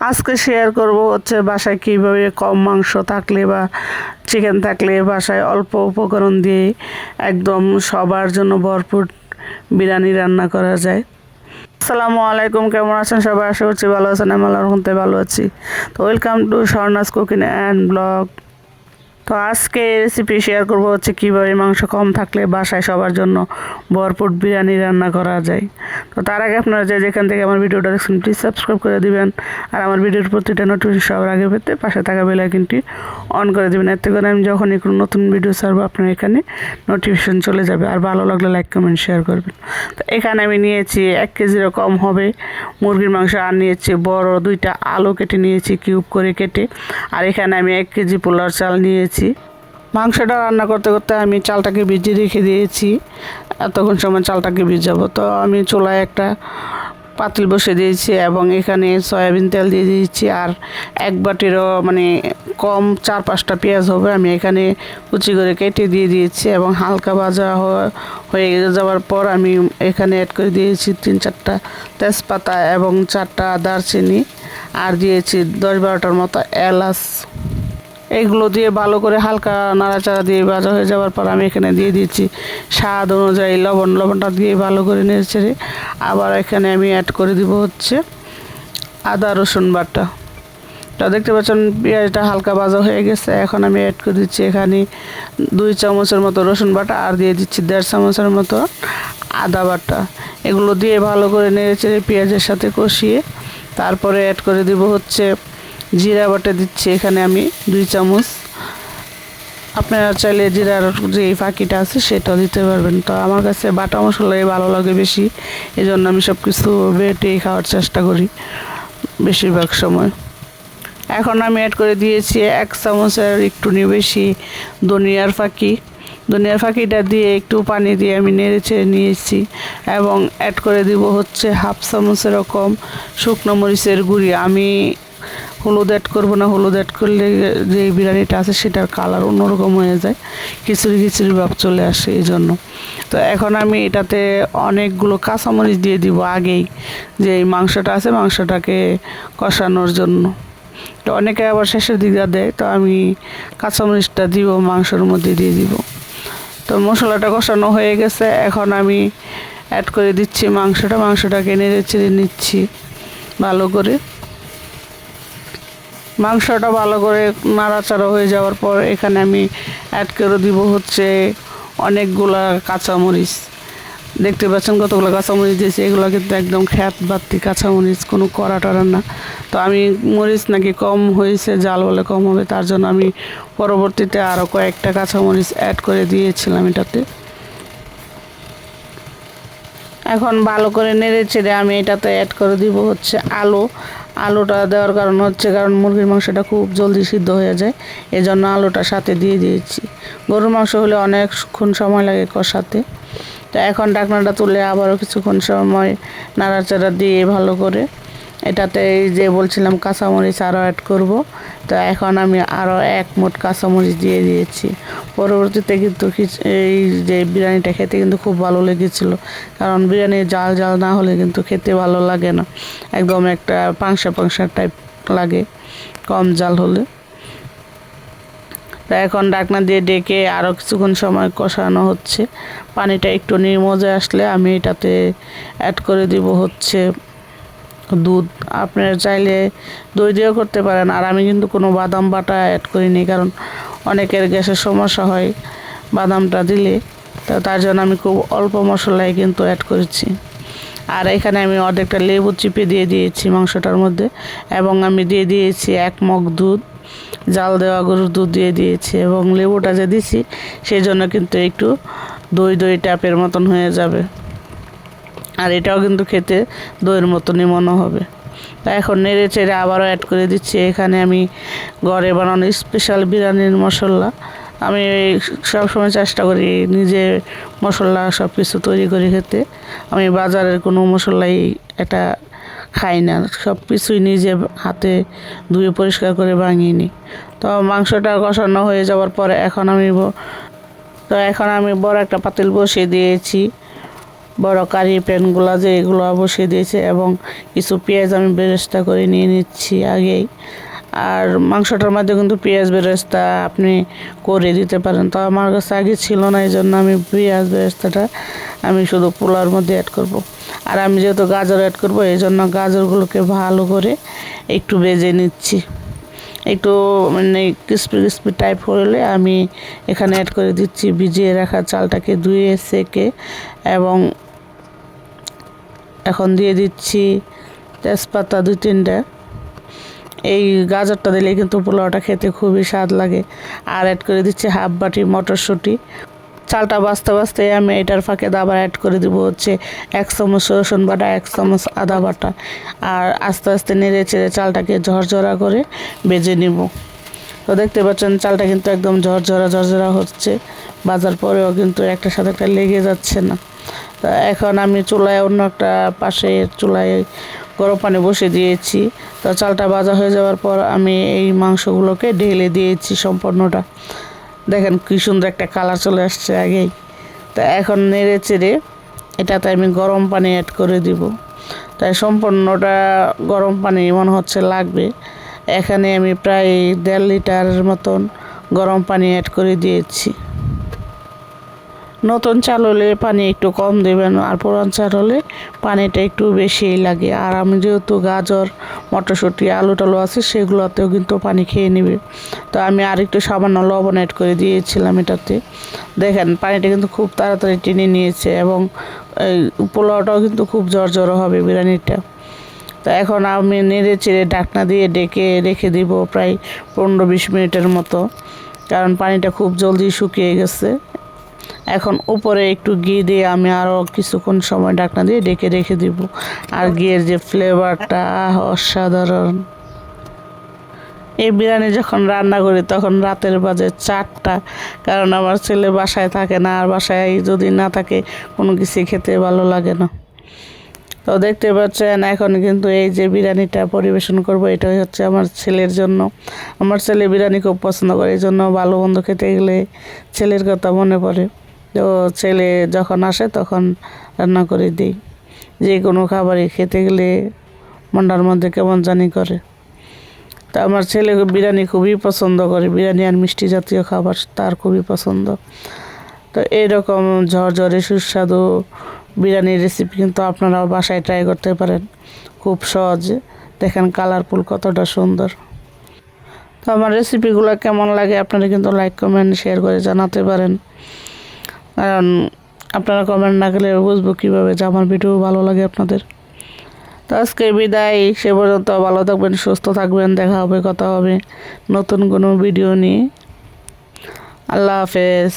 আজকে শেয়ার করব হচ্ছে বাসায় কীভাবে কম মাংস থাকলে বা চিকেন থাকলে বাসায় অল্প উপকরণ দিয়ে একদম সবার জন্য ভরপুর বিরিয়ানি রান্না করা যায়। আসসালামু আলাইকুম, কেমন আছেন সবাই? আশা করছি ভালো আছেন, আমি রহমতে ভালো আছি। তো welcome to Swarna's cooking and blog তো আজকে রেসিপি শেয়ার করব হচ্ছে কীভাবে মাংস কম থাকলে বাসায় সবার জন্য ভরপুর বিরিয়ানি রান্না করা যায়। তো তার আগে আপনারা যে যেখান থেকে আমার ভিডিওটা দেখছেন প্লিজ সাবস্ক্রাইব করে দিবেন। আর আমার ভিডিওর প্রতিটা নোটিফিকেশন সবার আগে পেতে পাশে থাকা বেল অন করে দিবেন। এতে করে আমি যখনই কোনো নতুন ভিডিও ছাড়বো, আপনার এখানে নোটিফিকেশন চলে যাবে। আর ভালো লাগলে লাইক কমেন্ট শেয়ার করবেন। তো এখানে আমি নিয়েছি এক কেজিরও কম হবে মুরগির মাংস। আর নিয়েছি বড় দুইটা আলু কেটে নিয়েছি কিউব করে কেটে। আর এখানে আমি এক কেজি পোলার চাল নিয়েছি। মাংসটা রান্না করতে করতে আমি চালটাকে ভিজিয়ে রেখে দিয়েছি। এতক্ষণ সময় চালটাকে ভিজাবো। তো আমি চুলায় একটা পাতিল বসে দিয়েছি এবং এখানে সয়াবিন তেল দিয়ে দিয়েছি। আর এক বাটিরও মানে কম চার পাঁচটা পেঁয়াজ হবে আমি এখানে কুচি করে কেটে দিয়ে দিয়েছি এবং হালকা ভাজা হয়ে যাওয়ার পর আমি এখানে অ্যাড করে দিয়েছি তিন চারটা তেজপাতা এবং চারটা দারচিনি। আর দিয়েছি দশ বারোটার মতো এলাচ। এইগুলো দিয়ে ভালো করে হালকা নাড়াচাড়া দিয়ে ভাজা হয়ে যাওয়ার পর আমি এখানে দিয়ে দিচ্ছি স্বাদ অনুযায়ী লবণ, লবণটা দিয়ে ভালো করে নেড়েচেড়ে। আবার এখানে আমি অ্যাড করে দিব হচ্ছে আদা, রসুন বাটা। তা দেখতে পাচ্ছেন পেঁয়াজটা হালকা ভাজা হয়ে গেছে। এখন আমি অ্যাড করে দিচ্ছি এখানে দুই চামচের মতো রসুন বাটা আর দিয়ে দিচ্ছি দেড় চামচের মতো আদা বাটা। এগুলো দিয়ে ভালো করে নেড়েচেড়ে পেঁয়াজের সাথে কষিয়ে তারপরে অ্যাড করে দিব হচ্ছে জিরা বাটা দিচ্ছি এখানে আমি দুই চামচ। আপনারা চাইলে জিরার যে ফাঁকিটা আছে সেটাও দিতে পারবেন। তো আমার কাছে বাটা মশলাই ভালো লাগে বেশি। এই জন্য আমি সব কিছু বেটেই খাওয়ার চেষ্টা করি বেশিরভাগ সময়। এখন আমি অ্যাড করে দিয়েছি এক চামচের একটু বেশি ধনিয়ার ফাঁকি। ধনিয়ার ফাঁকিটা দিয়ে একটু পানি দিয়ে আমি নেড়ে চেড়ে নিয়েছি এবং অ্যাড করে দিব হচ্ছে হাফ চামচের এরকম শুকনো মরিচের গুঁড়ি। আমি হলুদ অ্যাড করব না, হলুদ অ্যাড করলে যে বিরিয়ানিটা আছে সেটার কালার অন্যরকম হয়ে যায়। খিচুড়ি খিচুড়ি ভাব চলে আসে এই জন্য তো এখন আমি এটাতে অনেকগুলো কাঁচামরিচ দিয়ে দিব আগেই, যে এই মাংসটা আছে মাংসটাকে কষানোর জন্য। তো অনেকে আবার শেষের দিকে দেয়, তো আমি কাঁচামরিচটা দিব, মাংসের মধ্যে দিয়ে দিব। তো মশলাটা কষানো হয়ে গেছে, এখন আমি অ্যাড করে দিচ্ছি মাংসটা, মাংসটাকে নেড়ে চেড়ে নিচ্ছি ভালো করে। মাংসটা ভালো করে নাড়াচাড়া হয়ে যাওয়ার পর এখানে আমি অ্যাড করে দিব হচ্ছে অনেকগুলা কাঁচামরিচ। দেখতে পাচ্ছেন কতগুলো কাঁচামরিচ দিয়েছি, এগুলো কিন্তু একদম খ্যাত বাত্তি কাঁচামরিচ, কোনো কড়া টড়া না। তো আমি মরিচ নাকি কম হয়েছে, জাল বলে কম হবে, তার জন্য আমি পরবর্তীতে আরও কয়েকটা কাঁচামরিচ অ্যাড করে দিয়েছিলাম এটাতে। এখন ভালো করে নেড়ে চেড়ে আমি এটাতে অ্যাড করে দিব হচ্ছে আলু। আলুটা দেওয়ার কারণ হচ্ছে কারণ মুরগির মাংসটা খুব জলদি সিদ্ধ হয়ে যায়। এই জন্য আলুটা সাথে দিয়ে দিয়েছি। গরুর মাংস হলে অনেকক্ষণ সময় লাগে কষাতে। তো এখন ডাকনাটা তুলে আবারও কিছুক্ষণ সময় নাড়াচাড়া দিয়ে ভালো করে এটাতে এই যে বলছিলাম কাঁচামরিচ আরও অ্যাড করব। তো এখন আমি আরও এক মোট কাঁচামরিচ দিয়ে দিয়েছি। পরবর্তীতে কিন্তু এই যে বিরিয়ানিটা খেতে কিন্তু খুব ভালো লেগেছিল। কারণ বিরিয়ানি জাল জাল না হলে কিন্তু খেতে ভালো লাগে না। একদম একটা পাংশা পাংশা টাইপ লাগে, কম জাল হলে। তা এখন ডাকনা দিয়ে ডেকে আরও কিছুক্ষণ সময় কষানো হচ্ছে। পানিটা একটু নির্মজে আসলে আমি এটাতে অ্যাড করে দিব হচ্ছে দুধ আপনারা চাইলে দই দিয়েও করতে পারেন। আর আমি কিন্তু কোনো বাদাম বাটা অ্যাড করিনি, কারণ অনেকের গ্যাসের সমস্যা হয় বাদামটা দিলে। তো তার জন্য আমি খুব অল্প মশলাই কিন্তু অ্যাড করেছি। আর এখানে আমি অর্ধেকটা লেবু চিপে দিয়ে দিয়েছি মাংসটার মধ্যে এবং আমি দিয়ে দিয়েছি এক মগ দুধ। জাল দেওয়া গরুর দুধ দিয়ে দিয়েছি এবং লেবুটা যে দিছি, সেই জন্য কিন্তু একটু দই দই ট্যাপের মতন হয়ে যাবে। আর এটাও কিন্তু খেতে দইয়ের মতনই মনে হবে। তা এখন নেড়ে চেড়ে আবারও অ্যাড করে দিচ্ছি। এখানে আমি ঘরে বানানো স্পেশাল বিরিয়ানির মশলা। আমি সবসময় চেষ্টা করি নিজে মশলা সব কিছু তৈরি করে খেতে। আমি বাজারের কোনো মশলাই এটা খাই না। সব কিছুই নিজে হাতে ধুয়ে পরিষ্কার করে বানিয়ে নিই। তো মাংসটা কষানো হয়ে যাওয়ার পরে এখন আমি তো এখন আমি বড় একটা পাতিল বসিয়ে দিয়েছি। বড় কারি প্যানগুলো যে এগুলো বসিয়ে দিয়েছে এবং কিছু পেঁয়াজ আমি বেরেস্তা করে নিয়ে নিচ্ছি আগেই। আর মাংসটার মধ্যে কিন্তু পেঁয়াজ বেরেস্তা আপনি করে দিতে পারেন। তো আমার কাছে আগে ছিল না এই জন্য আমি পেঁয়াজ বেরেস্তাটা আমি শুধু পোলার মধ্যে অ্যাড করব। আর আমি যেহেতু গাজর অ্যাড করব এই জন্য গাজরগুলোকে ভালো করে একটু বেজে নিচ্ছি। একটু মানে ক্রিস্পি ক্রিস্পি টাইপ হলে আমি এখানে অ্যাড করে দিচ্ছি, ভিজিয়ে রাখা চালটাকে ধুয়ে সেকে এবং এখন দিয়ে দিচ্ছি তেজপাতা দুই তিনটা। এই গাজরটা দিলে কিন্তু পোলাওটা খেতে খুবই স্বাদ লাগে। আর অ্যাড করে দিচ্ছি হাফ বাটি মটরশুঁটি। চালটা বাঁচতে বাঁচতে আমি এটার ফাঁকে দাবার অ্যাড করে দিব হচ্ছে এক চামচ রসুন বাটা, এক চামচ আদা বাটা। আর আস্তে আস্তে নেড়ে চেড়ে চালটাকে ঝরঝরা করে বেজে নিব। তো দেখতে পাচ্ছেন চালটা কিন্তু একদম ঝরঝরা ঝরঝরা হচ্ছে। বাজার পরেও কিন্তু একটা সাথে একটা লেগে যাচ্ছে না। তা এখন আমি চুলায় অন্য একটা পাশে চুলায় গরম পানি বসে দিয়েছি। তো চালটা ভাজা হয়ে যাওয়ার পর আমি এই মাংসগুলোকে ঢেলে দিয়েছি সম্পূর্ণটা। দেখেন কী সুন্দর একটা কালার চলে আসছে আগেই। তা এখন নেড়ে চেড়ে এটাতে আমি গরম পানি অ্যাড করে দিব। তাই সম্পূর্ণটা গরম পানি মনে হচ্ছে লাগবে। এখানে আমি প্রায় দেড় লিটারের মতন গরম পানি অ্যাড করে দিয়েছি। নতুন চাল হলে পানি একটু কম দেবেন, আর পুরান চাল হলে পানিটা একটু বেশিই লাগে। আর আমি যেহেতু গাজর, মটরশুঁটি আলু টালু আছে, সেগুলোতেও কিন্তু পানি খেয়ে নেবে। তো আমি আর একটু সামান্য লবণ অ্যাড করে দিয়েছিলাম এটাতে। দেখেন, পানিটা কিন্তু খুব তাড়াতাড়ি টেনে নিয়েছে এবং এই পোলাওটাও কিন্তু খুব জর্জর হবে বিরিয়ানিটা। তো এখন আমি নেড়ে চেড়ে ঢাকনা দিয়ে ডেকে রেখে দিব প্রায় পনেরো বিশ মিনিটের মতো, কারণ পানিটা খুব জলদি শুকিয়ে গেছে। এখন উপরে একটু ঘি দিয়ে আমি আরও কিছুক্ষণ সময় ডাকনা দিয়ে ডেকে রেখে দিব। আর ঘিয়ের যে ফ্লেভারটা অসাধারণ। এই বিরিয়ানি যখন রান্না করি তখন রাতের বাজে চারটা। কারণ আমার ছেলে বাসায় থাকে না, আর বাসায় যদি না থাকে কোনো কিছু খেতে ভালো লাগে না। তো দেখতে পাচ্ছেন, এখন কিন্তু এই যে বিরিয়ানিটা পরিবেশন করব, এটাই হচ্ছে আমার ছেলের জন্য। আমার ছেলে বিরিয়ানি খুব পছন্দ করে, এই জন্য ভালো মন্দ খেতে গেলে ছেলের কথা মনে পড়ে। তো ছেলে যখন আসে তখন রান্না করে দিই। যে কোনো খাবারই খেতে গেলে মন্ডার মধ্যে কেমন জানি করে। তা আমার ছেলে বিরিয়ানি খুবই পছন্দ করে। বিরিয়ানি আর মিষ্টি জাতীয় খাবার তার খুবই পছন্দ। তো এইরকম ঝরঝরে সুস্বাদু বিরিয়ানির রেসিপি কিন্তু আপনারাও বাসায় ট্রাই করতে পারেন। খুব সহজ। দেখেন কালারফুল কতটা সুন্দর। তো আমার রেসিপিগুলো কেমন লাগে আপনারা কিন্তু লাইক কমেন্ট শেয়ার করে জানাতে পারেন। আপনারা কমেন্ট না করলে বুঝব কীভাবে যে আমার ভিডিও ভালো লাগে আপনাদের। তো আজকে বিদায়, সে পর্যন্ত ভালো থাকবেন, সুস্থ থাকবেন, দেখা হবে, কথা হবে নতুন কোনো ভিডিও নিয়ে। আল্লাহ হাফেজ।